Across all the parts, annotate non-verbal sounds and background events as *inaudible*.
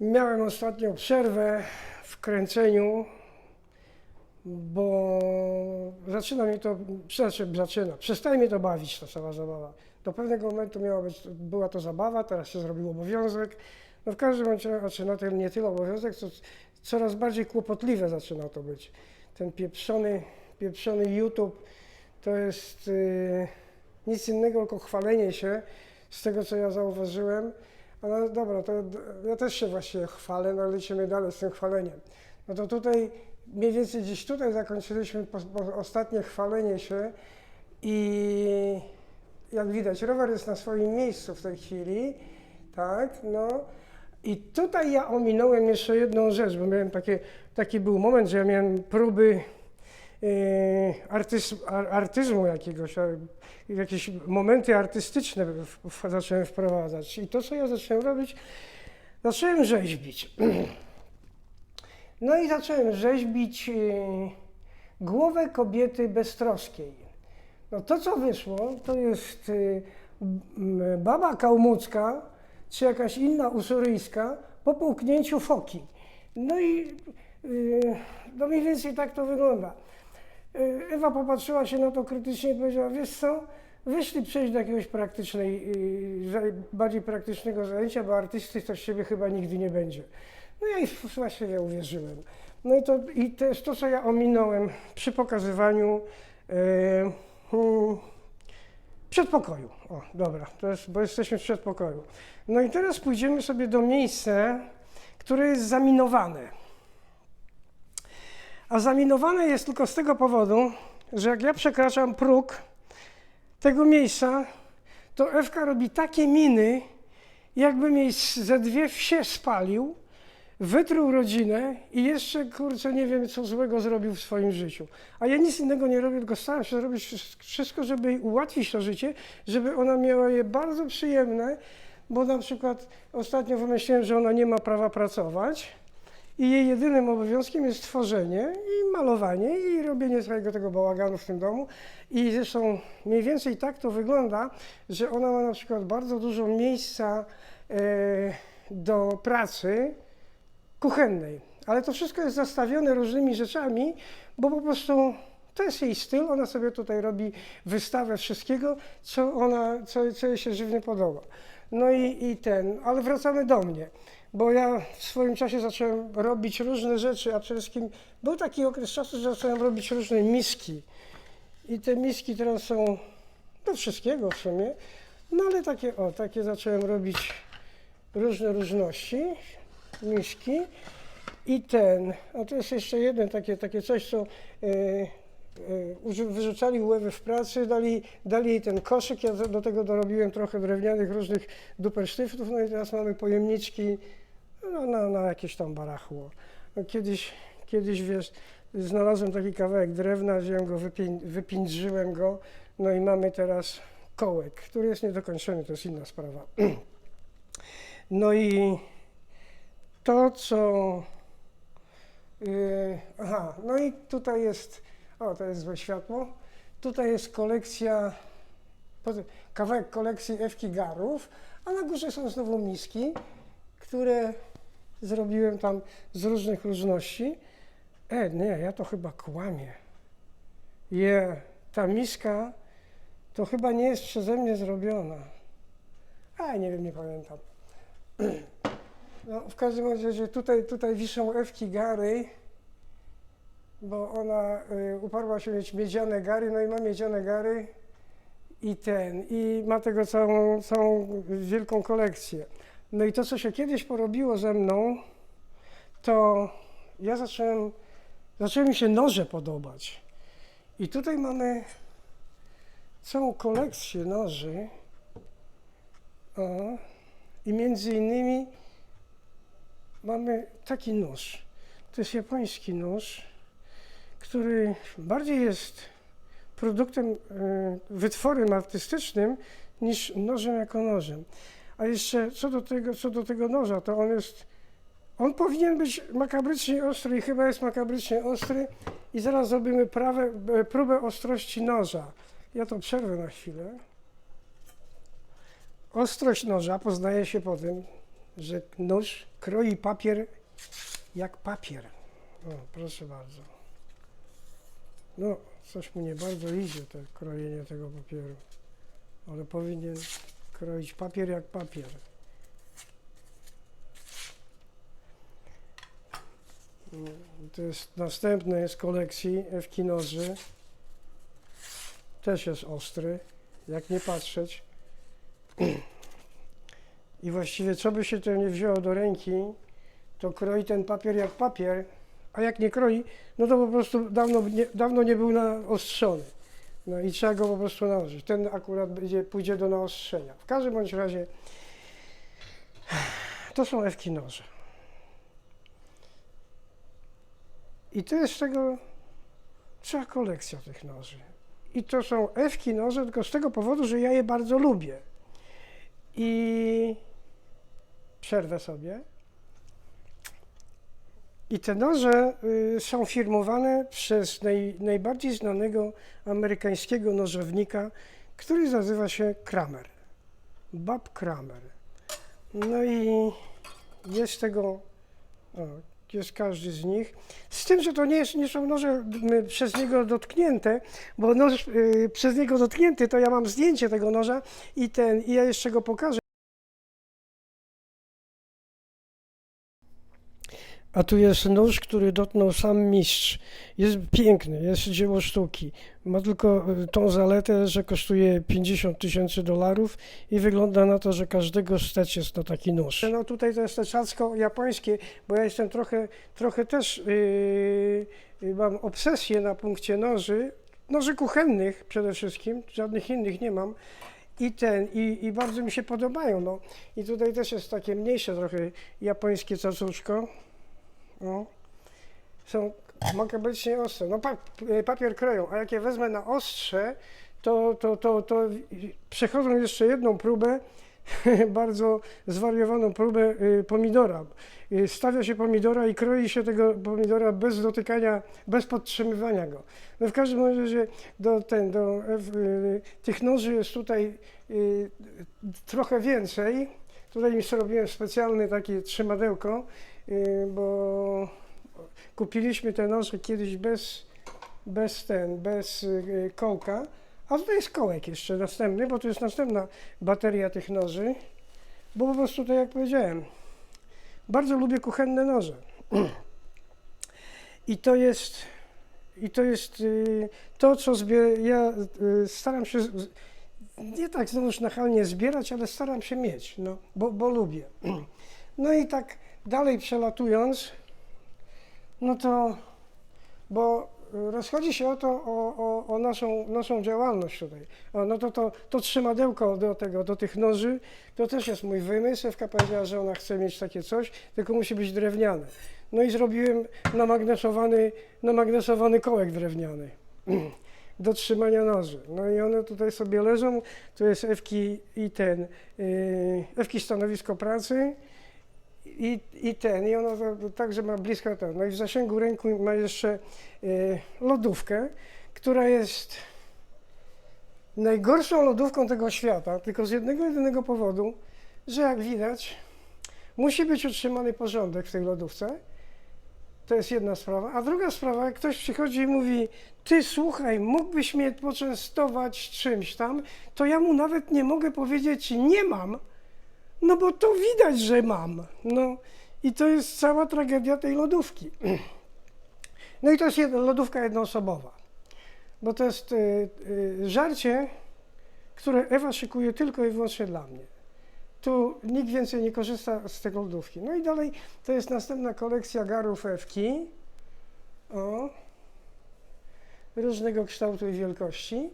Miałem ostatnio przerwę w kręceniu, bo zaczyna mnie to, znaczy zaczyna, przestaje mnie to bawić ta cała zabawa. Do pewnego momentu miała być, była to zabawa, teraz się zrobił obowiązek. No w każdym razie, znaczy na tym nie tyle obowiązek, co coraz bardziej kłopotliwe zaczyna to być. Ten pieprzony, pieprzony YouTube to jest yy, nic innego, tylko chwalenie się z tego, co ja zauważyłem. Dobra, to ja też się właśnie chwalę, no lecimy dalej z tym chwaleniem. No to tutaj, mniej więcej gdzieś tutaj zakończyliśmy po, po ostatnie chwalenie się i jak widać, rower jest na swoim miejscu w tej chwili, tak, no. I tutaj ja ominąłem jeszcze jedną rzecz, bo miałem takie, taki był moment, że ja miałem próby e, artyz, ar, artyzmu jakiegoś, jakieś momenty artystyczne zacząłem wprowadzać. I to, co ja zacząłem robić, zacząłem rzeźbić. *clears throat* No i zacząłem rzeźbić e, głowę kobiety beztroskiej. No to, co wyszło, to jest m, baba kałmucka, czy jakaś inna usuryjska po połknięciu foki. No i no mniej więcej tak to wygląda. Y, Ewa popatrzyła się na to krytycznie i powiedziała, wiesz co, wyszli przejść do jakiegoś praktycznej, y, bardziej praktycznego zajęcia, bo artysty to z siebie chyba nigdy nie będzie. No ja i właściwie uwierzyłem. No i to, i to jest to, co ja ominąłem przy pokazywaniu e, mm, przedpokoju. O, dobra, to jest, bo jesteśmy w przedpokoju. No i teraz pójdziemy sobie do miejsca, które jest zaminowane. A zaminowane jest tylko z tego powodu, że jak ja przekraczam próg tego miejsca, to Ewka robi takie miny, jakby z- ze dwie wsie spalił, wytruł rodzinę i jeszcze, kurczę, nie wiem, co złego zrobił w swoim życiu. A ja nic innego nie robię, tylko staram się zrobić wszy- wszystko, żeby jej ułatwić to życie, żeby ona miała je bardzo przyjemne, bo na przykład ostatnio wymyśliłem, że ona nie ma prawa pracować i jej jedynym obowiązkiem jest tworzenie i malowanie i robienie całego tego bałaganu w tym domu. I zresztą mniej więcej tak to wygląda, że ona ma na przykład bardzo dużo miejsca e, do pracy, kuchennej. Ale to wszystko jest zastawione różnymi rzeczami, bo po prostu to jest jej styl. Ona sobie tutaj robi wystawę wszystkiego, co, ona, co, co jej się żywnie podoba. No i, i ten, ale wracamy do mnie, bo ja w swoim czasie zacząłem robić różne rzeczy, a przede wszystkim był taki okres czasu, że zacząłem robić różne miski. I te miski teraz są do wszystkiego w sumie, no ale takie, o, takie zacząłem robić różne różności miski. I ten, a to jest jeszcze jeden takie, takie coś, co uży- wyrzucali łewy w pracy, dali, dali jej ten koszyk, ja do tego dorobiłem trochę drewnianych różnych dupersztyftów, no i teraz mamy pojemniczki no, na, jakieś tam barachło. No, kiedyś, kiedyś, wiesz, znalazłem taki kawałek drewna, wziąłem go, wypię, go, no i mamy teraz kołek, który jest niedokończony, to jest inna sprawa. *clears throat* No i to, co. Yy, aha, no i tutaj jest. O, to jest złe światło. Tutaj jest kolekcja. Kawałek kolekcji Ewki Garów, a na górze są znowu miski, które zrobiłem tam z różnych różności. E, nie, ja to chyba kłamię. Je, ta miska to chyba nie jest przeze mnie zrobiona. A, nie wiem, nie pamiętam. *clears throat* No, w każdym razie tutaj, tutaj wiszą Ewki Gary, bo ona y, uparła się mieć miedziane gary, no i ma miedziane gary i ten, i ma tego całą, całą wielką kolekcję. No i to, co się kiedyś porobiło ze mną, to ja zacząłem, zaczęły mi się noże podobać. I tutaj mamy całą kolekcję noży. O, I między innymi mamy taki nóż. To jest japoński nóż, który bardziej jest produktem, e, wytworem artystycznym niż nożem jako nożem. A jeszcze co do tego, co do tego noża, to on jest, on powinien być makabrycznie ostry i chyba jest makabrycznie ostry i zaraz zrobimy prawe, e, próbę ostrości noża. Ja to przerwę na chwilę. Ostrość noża poznaje się po tym, że nóż kroi papier jak papier. O, proszę bardzo. No, coś mu nie bardzo idzie, to krojenie tego papieru. Ale powinien kroić papier jak papier. To jest następny z kolekcji Ewki noży. Też jest ostry, jak nie patrzeć. I właściwie co by się to nie wzięło do ręki, to kroi ten papier jak papier, a jak nie kroi, no to po prostu dawno nie, dawno nie był naostrzony. No i trzeba go po prostu nałożyć. Ten akurat będzie, pójdzie do naostrzenia. W każdym bądź razie to są ewki noże. I to jest tego cała kolekcja tych noży. I to są ewki noże tylko z tego powodu, że ja je bardzo lubię. I przerwę sobie. I te noże y, są firmowane przez naj, najbardziej znanego amerykańskiego nożownika, który nazywa się Kramer. Bob Kramer. No i jest tego, o, jest każdy z nich. Z tym, że to nie, jest, nie są noże przez niego dotknięte, bo noż y, przez niego dotknięty, to ja mam zdjęcie tego noża i ten, i ja jeszcze go pokażę. A tu jest nóż, który dotknął sam mistrz. Jest piękny, jest dzieło sztuki. Ma tylko y, tą zaletę, że kosztuje 50 tysięcy dolarów i wygląda na to, że każdego stać jest na taki nóż. No tutaj to jest te czacko japońskie, bo ja jestem trochę, trochę też yy, yy, mam obsesję na punkcie noży, noży kuchennych przede wszystkim, żadnych innych nie mam. I ten, i, i bardzo mi się podobają. No. I tutaj też jest takie mniejsze trochę japońskie cacuszko. No. Są makabrycznie ostre. No pa, papier kroją, a jak je wezmę na ostrze, to, to, to, to przechodzą jeszcze jedną próbę, *laughs* bardzo zwariowaną próbę y, pomidora. Y, Stawia się pomidora i kroi się tego pomidora bez dotykania, bez podtrzymywania go. No w każdym razie do, ten, do, y, tych noży jest tutaj trochę więcej. Tutaj mi zrobiłem specjalne takie trzymadełko, y, bo kupiliśmy te noże kiedyś bez, bez ten, bez y, kołka. A tutaj jest kołek jeszcze następny, bo to jest następna bateria tych noży. Bo po prostu, tak jak powiedziałem, bardzo lubię kuchenne noże. *clears throat* I to jest, i to jest y, to, co zbie, ja staram się, nie tak znowuż nachalnie zbierać, ale staram się mieć, no, bo, bo lubię. *clears throat* No i tak dalej przelatując, no to, bo rozchodzi się o to, o, o, o naszą, naszą działalność tutaj. O, no to, to, to trzymadełko do tego, do tych noży, to też jest mój wymysł. Ewka powiedziała, że ona chce mieć takie coś, tylko musi być drewniane. No i zrobiłem namagnesowany, namagnesowany kołek drewniany *clears throat* do trzymania noży. No i one tutaj sobie leżą, to jest Ewki i ten, yy, Ewki stanowisko pracy, i, i ten, i ono także ma blisko to. No i w zasięgu ręku ma jeszcze y, lodówkę, która jest najgorszą lodówką tego świata, tylko z jednego jedynego powodu, że jak widać, musi być utrzymany porządek w tej lodówce. To jest jedna sprawa. A druga sprawa, jak ktoś przychodzi i mówi, ty słuchaj, mógłbyś mnie poczęstować czymś tam, to ja mu nawet nie mogę powiedzieć nie mam, no bo to widać, że mam. No i to jest cała tragedia tej lodówki. *clears throat* No i to jest jedna, lodówka jednoosobowa. Bo to jest y, y, żarcie, które Ewa szykuje tylko i wyłącznie dla mnie. Tu nikt więcej nie korzysta z tego lodówki. No i dalej to jest następna kolekcja garów. O. Różnego kształtu i wielkości.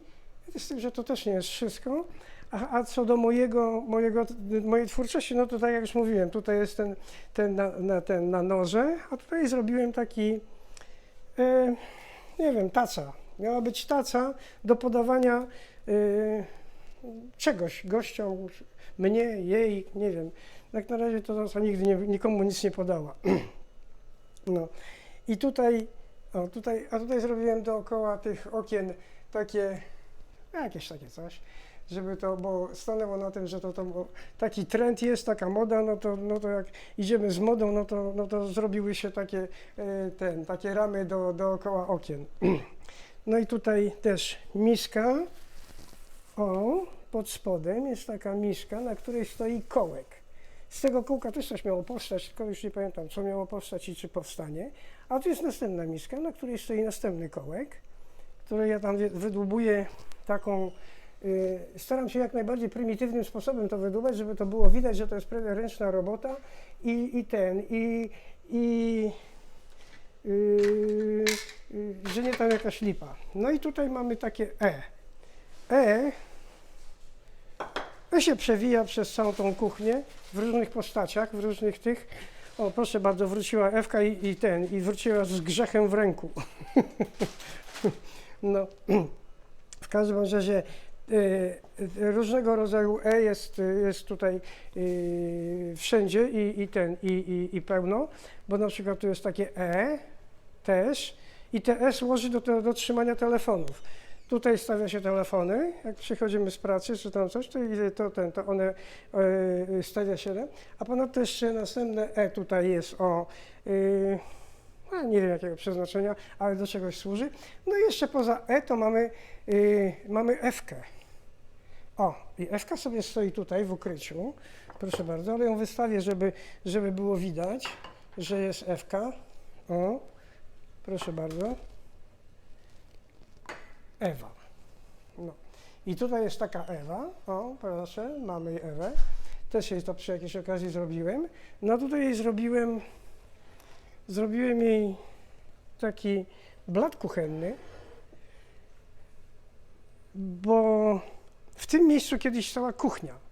Z tym, że to też nie jest wszystko. A, a co do mojego, mojego, mojej twórczości, no to tak jak już mówiłem, tutaj jest ten, ten, na, na, ten na noże, a tutaj zrobiłem taki, e, nie wiem, taca. Miała być taca do podawania e, czegoś gościom, mnie, jej, nie wiem. Jak na razie to taca nigdy nie, nikomu nic nie podała. *clears throat* No i tutaj, o, tutaj, a tutaj zrobiłem dookoła tych okien takie, jakieś takie coś żeby to, bo stanęło na tym, że to, to taki trend jest, taka moda, no to, no to jak idziemy z modą, no to, no to zrobiły się takie, e, ten, takie ramy do, dookoła okien. *clears throat* No i tutaj też miska, o, pod spodem jest taka miska, na której stoi kołek. Z tego kółka też coś miało powstać, tylko już nie pamiętam, co miało powstać i czy powstanie. A tu jest następna miska, na której stoi następny kołek, który ja tam wy- wydłubuję taką. y, staram się jak najbardziej prymitywnym sposobem to wydłubać, żeby to było widać, że to jest ręczna robota i, i ten, i, i y, y, że nie tam jakaś lipa. No i tutaj mamy takie E. E to się przewija przez całą tą kuchnię w różnych postaciach, w różnych tych. O, proszę bardzo, wróciła Ewka i, i ten, i wróciła z grzechem w ręku. *laughs* no, *clears throat* w każdym razie e, różnego rodzaju E jest, jest tutaj e, wszędzie i, i ten, i, i, i pełno, bo na przykład tu jest takie E też i te E służy do, do, do trzymania telefonów. Tutaj stawia się telefony, jak przychodzimy z pracy czy tam coś, to, to, ten, to one e, stawia się, a ponadto jeszcze następne E tutaj jest o, e, no, nie wiem jakiego przeznaczenia, ale do czegoś służy. No i jeszcze poza E to mamy, e, mamy F-kę. O, i F-ka sobie stoi tutaj w ukryciu, proszę bardzo, ale ją wystawię, żeby, żeby było widać, że jest F-ka. O, proszę bardzo. Ewa. No. I tutaj jest taka Ewa. O, proszę, mamy Ewę. Też jej to przy jakiejś okazji zrobiłem. No tutaj jej zrobiłem, zrobiłem jej taki blat kuchenny, bo w tym miejscu kiedyś stała kuchnia.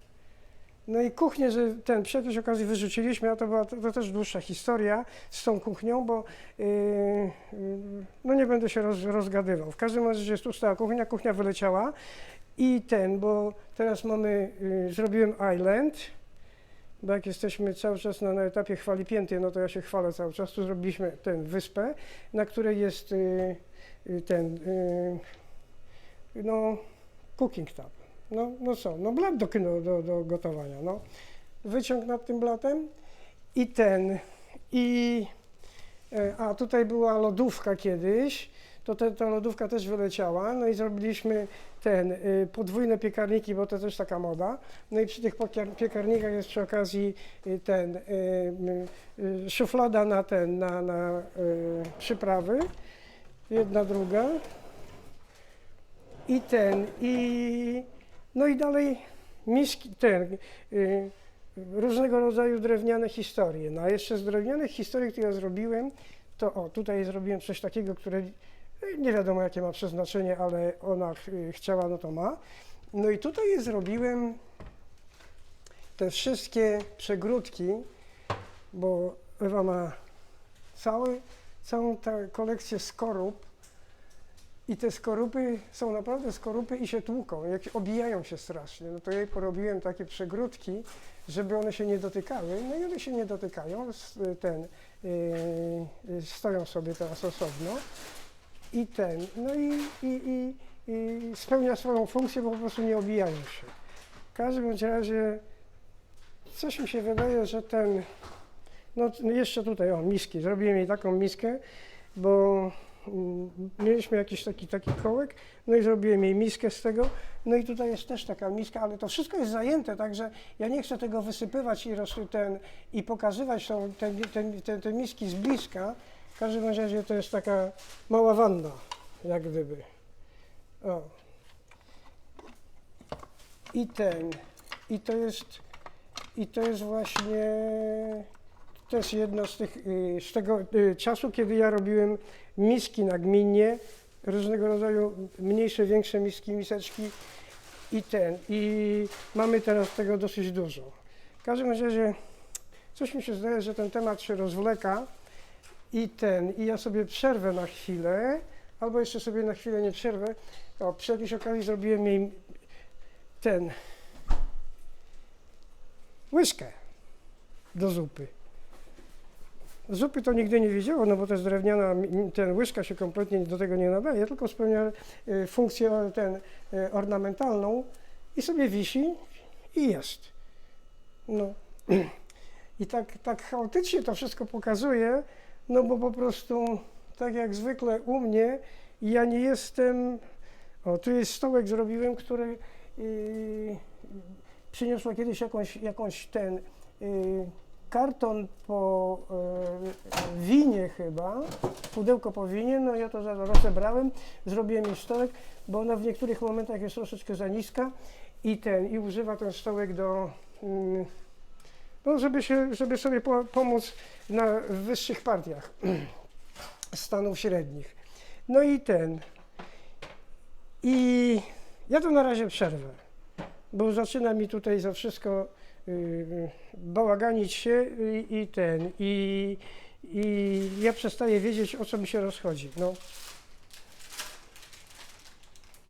No i kuchnię, ten jakiejś okazji wyrzuciliśmy, a to była to, to też dłuższa historia z tą kuchnią, bo yy, no nie będę się roz, rozgadywał. W każdym razie jest tu stała kuchnia, kuchnia wyleciała i ten, bo teraz mamy, yy, zrobiłem island, bo jak jesteśmy cały czas na, na etapie chwali pięty, no to ja się chwalę cały czas, tu zrobiliśmy tę wyspę, na której jest yy, ten, yy, no, cooking tab. No, no co, no blat do, do, do, gotowania, no. Wyciąg nad tym blatem i ten, i, e, a tutaj była lodówka kiedyś, to te, ta lodówka też wyleciała, no i zrobiliśmy ten, y, podwójne piekarniki, bo to też taka moda, no i przy tych piekarnikach jest przy okazji y, ten, y, szuflada na ten, na, na przyprawy, jedna, druga, i ten, i no i dalej miski, ten, y, różnego rodzaju drewniane historie. No a jeszcze z drewnianych historii, które ja zrobiłem, to o, tutaj zrobiłem coś takiego, które y, nie wiadomo jakie ma przeznaczenie, ale ona y, chciała, no to ma. No i tutaj zrobiłem te wszystkie przegródki, bo Ewa ma cały, całą tę kolekcję skorup, i te skorupy są naprawdę skorupy i się tłuką, jak obijają się strasznie. No to jej porobiłem takie przegródki, żeby one się nie dotykały. No i one się nie dotykają, ten, yy, stoją sobie teraz osobno. I ten, no i, i, i, i spełnia swoją funkcję, bo po prostu nie obijają się. W każdym razie coś mi się wydaje, że ten, no t- jeszcze tutaj, o, miski, zrobiłem jej taką miskę, bo mieliśmy jakiś taki, taki kołek, no i zrobiłem jej miskę z tego, no i tutaj jest też taka miska, ale to wszystko jest zajęte, także ja nie chcę tego wysypywać i, roz, ten, i pokazywać tą, te, te, te, te miski z bliska, w każdym razie to jest taka mała wanna, jak gdyby. O. I ten, i to jest, i to jest właśnie też jedno z tych, y, z tego y, czasu, kiedy ja robiłem miski na gminie, różnego rodzaju mniejsze, większe miski, miseczki i ten. I mamy teraz tego dosyć dużo. W każdym razie coś mi się zdaje, że ten temat się rozwleka i ten, i ja sobie przerwę na chwilę, albo jeszcze sobie na chwilę nie przerwę. O, przy jakiejś okazji zrobiłem jej ten łyżkę do zupy. Zupy to nigdy nie wiedziało, no bo to jest drewniana, ten łyżka się kompletnie do tego nie nadaje, tylko spełnia y, funkcję ten, y, ornamentalną i sobie wisi i jest. No. *clears throat* I tak, tak chaotycznie to wszystko pokazuje, no bo po prostu, tak jak zwykle u mnie, ja nie jestem. O, tu jest stołek zrobiłem, który yy, przyniosła kiedyś jakąś, jakąś ten yy, karton po yy, winie chyba, pudełko po winie, no ja to rozebrałem, zrobiłem jej stołek, bo ona w niektórych momentach jest troszeczkę za niska i ten, i używa ten stołek do, mm, no żeby, się, żeby sobie po, pomóc na wyższych partiach *clears throat* stanów średnich. No i ten, i ja to na razie przerwę, bo zaczyna mi tutaj za wszystko bałaganić się i, i ten, i, i ja przestaję wiedzieć, o co mi się rozchodzi. No.